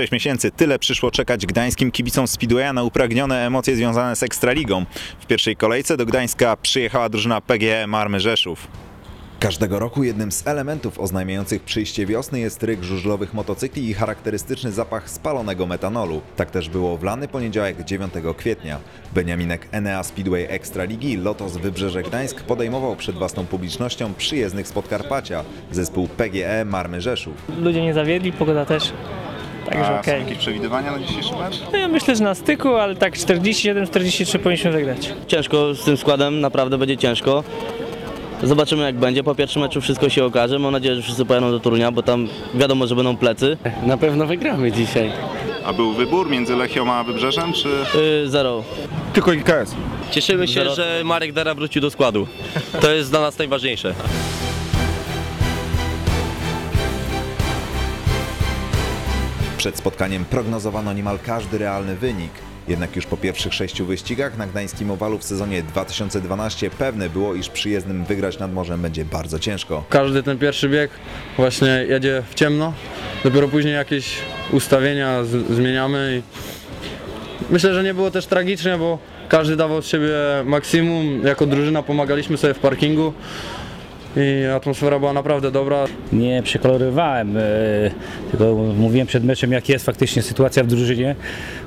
6 miesięcy. Tyle przyszło czekać gdańskim kibicom Speedwaya na upragnione emocje związane z Ekstraligą. W pierwszej kolejce do Gdańska przyjechała drużyna PGE Marmy Rzeszów. Każdego roku jednym z elementów oznajmiających przyjście wiosny jest ryk żużlowych motocykli i charakterystyczny zapach spalonego metanolu. Tak też było w lany poniedziałek 9 kwietnia. Beniaminek Enea Speedway Ekstraligi Lotos Wybrzeże Gdańsk podejmował przed własną publicznością przyjezdnych z Podkarpacia, zespół PGE Marmy Rzeszów. Ludzie nie zawiedli, pogoda też. Także okej. przewidywania na dzisiejszy mecz? No ja myślę, że na styku, ale tak 47-43 powinniśmy wygrać. Ciężko z tym składem, naprawdę będzie ciężko. Zobaczymy jak będzie. Po pierwszym meczu wszystko się okaże. Mam nadzieję, że wszyscy pojadą do Torunia, bo tam wiadomo, że będą plecy. Na pewno wygramy dzisiaj. A był wybór między Lechią a Wybrzeżem, czy... Yy, zero. Tylko IKS. Cieszymy się, Zero. że Marek Dara wrócił do składu. To jest dla nas najważniejsze. Przed spotkaniem prognozowano niemal każdy realny wynik. Jednak już po pierwszych sześciu wyścigach na gdańskim owalu w sezonie 2012 pewne było, iż przyjezdnym wygrać nad morzem będzie bardzo ciężko. Każdy ten pierwszy bieg właśnie jedzie w ciemno. Dopiero później jakieś ustawienia zmieniamy i myślę, że nie było też tragicznie, bo każdy dawał z siebie maksimum. Jako drużyna pomagaliśmy sobie w parkingu i atmosfera była naprawdę dobra. Nie przekolorowałem, e, tylko mówiłem przed meczem, jak jest faktycznie sytuacja w drużynie.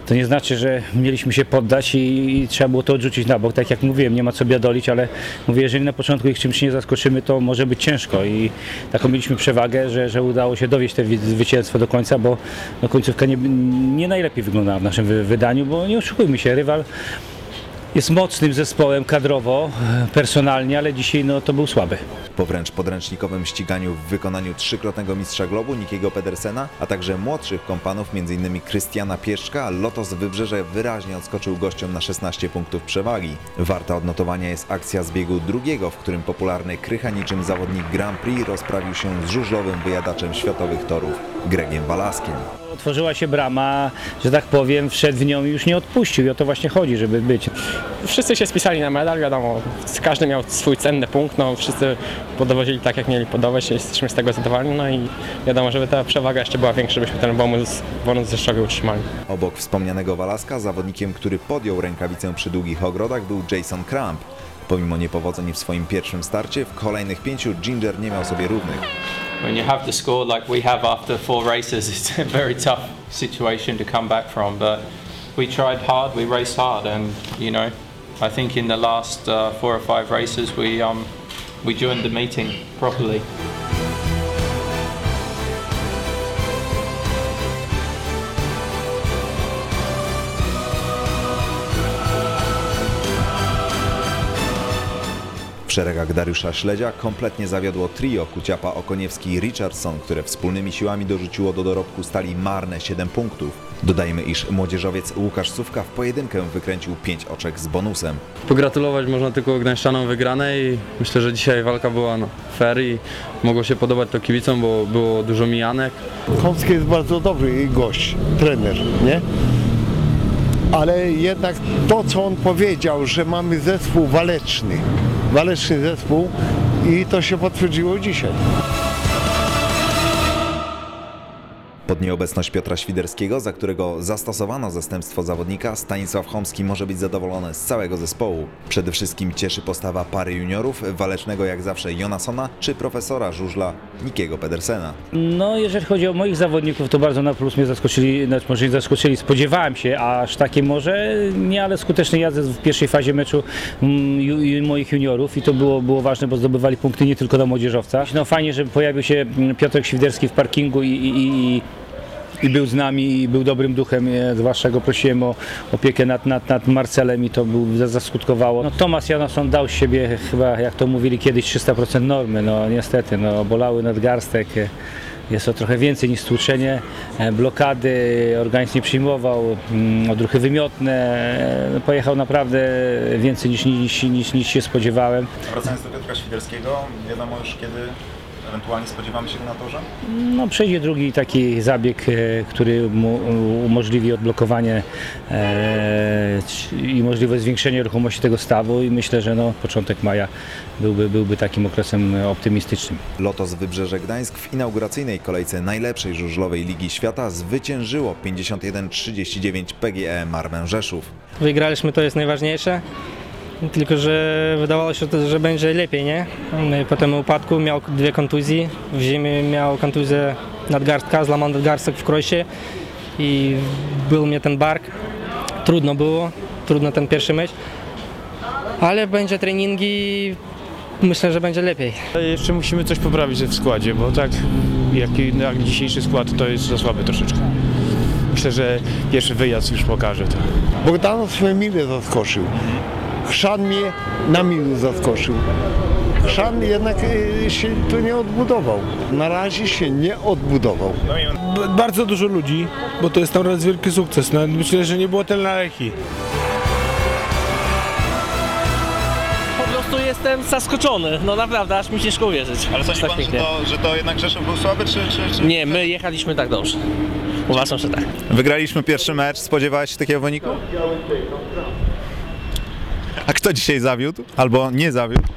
To nie znaczy, że mieliśmy się poddać i, trzeba było to odrzucić na bok. Tak jak mówiłem, nie ma co biadolić, ale mówię, jeżeli na początku ich czymś nie zaskoczymy, to może być ciężko i taką mieliśmy przewagę, że, że udało się dowieść te zwycięstwo do końca, bo no, końcówka nie, nie najlepiej wyglądała w naszym wy- wydaniu, bo nie oszukujmy się, rywal jest mocnym zespołem kadrowo, personalnie, ale dzisiaj no, to był słaby. Po wręcz podręcznikowym ściganiu w wykonaniu trzykrotnego mistrza globu Nikiego Pedersena, a także młodszych kompanów m.in. Krystiana Pieszczka, Lotos Wybrzeże wyraźnie odskoczył gościom na 16 punktów przewagi. Warta odnotowania jest akcja z biegu drugiego, w którym popularny krycha niczym zawodnik Grand Prix rozprawił się z żużlowym wyjadaczem światowych torów Gregiem Walaskiem. Otworzyła się brama, że tak powiem, wszedł w nią i już nie odpuścił i o to właśnie chodzi, żeby być. Wszyscy się spisali na medal, wiadomo, każdy miał swój cenny punkt, no wszyscy podowozili tak jak mieli podować, jesteśmy z tego zadowoleni, no i wiadomo, żeby ta przewaga jeszcze była większa, żebyśmy ten bonus, bonus Rzeszowie utrzymali. Obok wspomnianego Walaska, zawodnikiem, który podjął rękawicę przy długich ogrodach był Jason Cramp. Pomimo niepowodzeń w swoim pierwszym starcie, w kolejnych pięciu Ginger nie miał sobie równych. When you have the score like we have after four races, it's a very tough situation to come back from. But we tried hard, we raced hard, and you know, I think in the last uh, four or five races we um, we joined the meeting properly. W szeregach Dariusza Śledzia kompletnie zawiodło trio Kuciapa, Okoniewski i Richardson, które wspólnymi siłami dorzuciło do dorobku stali marne 7 punktów. Dodajmy, iż młodzieżowiec Łukasz Sówka w pojedynkę wykręcił 5 oczek z bonusem. Pogratulować można tylko Gdańszczanom wygranej i myślę, że dzisiaj walka była no, fair i mogło się podobać to kibicom, bo było dużo mijanek. Kącki jest bardzo dobry gość, trener, nie? Ale jednak to, co on powiedział, że mamy zespół waleczny, waleczny zespół i to się potwierdziło dzisiaj. Pod nieobecność Piotra Świderskiego, za którego zastosowano zastępstwo zawodnika, Stanisław Chomski może być zadowolony z całego zespołu. Przede wszystkim cieszy postawa pary juniorów, walecznego jak zawsze Jonasona, czy profesora żużla Nikiego Pedersena. No, jeżeli chodzi o moich zawodników, to bardzo na plus mnie zaskoczyli, znaczy może nie zaskoczyli, spodziewałem się, aż takie może nie, ale skutecznej jazdy w pierwszej fazie meczu mm, ju, ju, moich juniorów i to było, było ważne, bo zdobywali punkty nie tylko na młodzieżowcach. No fajnie, że pojawił się mm, Piotrek Świderski w parkingu i, i, i i był z nami i był dobrym duchem, e, zwłaszcza go prosiłem o opiekę nad, nad, nad Marcelem i to był, za- zaskutkowało. No, Tomasz Janasson dał z siebie chyba, jak to mówili kiedyś, 300% normy, no niestety, no bolały nadgarstek, jest to trochę więcej niż stłuczenie, e, blokady, organizm nie przyjmował, mm, odruchy wymiotne, e, pojechał naprawdę więcej niż, niż, niż, niż się spodziewałem. Wracając do Piotra Świderskiego, wiadomo już kiedy ewentualnie spodziewamy się na torze? No, przejdzie drugi taki zabieg, e, który mu umożliwi odblokowanie e, i możliwe zwiększenie ruchomości tego stawu i myślę, że no, początek maja byłby, byłby takim okresem optymistycznym. Lotos Wybrzeże Gdańsk w inauguracyjnej kolejce najlepszej żużlowej Ligi Świata zwyciężyło 51-39 PGE Marmę Rzeszów. Wygraliśmy, to jest najważniejsze. Tylko, że wydawało się, to, że będzie lepiej, nie? Po tym upadku miał dwie kontuzje. W zimie miał kontuzję nadgarstka, złamany nadgarstek w krosie i był mnie ten bark. Trudno było, trudno ten pierwszy mecz. Ale będzie treningi, myślę, że będzie lepiej. Jeszcze musimy coś poprawić w składzie, bo tak jak, jak dzisiejszy skład to jest za słaby troszeczkę. Myślę, że pierwszy wyjazd już pokaże to. Bogdanów mnie mile zaskoczył. Chrzan mnie na milu zaskoczył. Chrzan jednak y, się tu nie odbudował. Na razie się nie odbudował. bardzo dużo ludzi, bo to jest naprawdę wielki sukces. Nawet myślę, że nie było tyle na leki. Po prostu jestem zaskoczony, no naprawdę, aż mi ciężko uwierzyć. Ale sądzi Tak pan, że pięknie. to, że to jednak Rzeszów był słaby, czy, czy, czy... Nie, my jechaliśmy tak dobrze. Uważam, że tak. Wygraliśmy pierwszy mecz, spodziewałeś się takiego wyniku? A kto dzisiaj zawiódł? Albo nie zawiódł?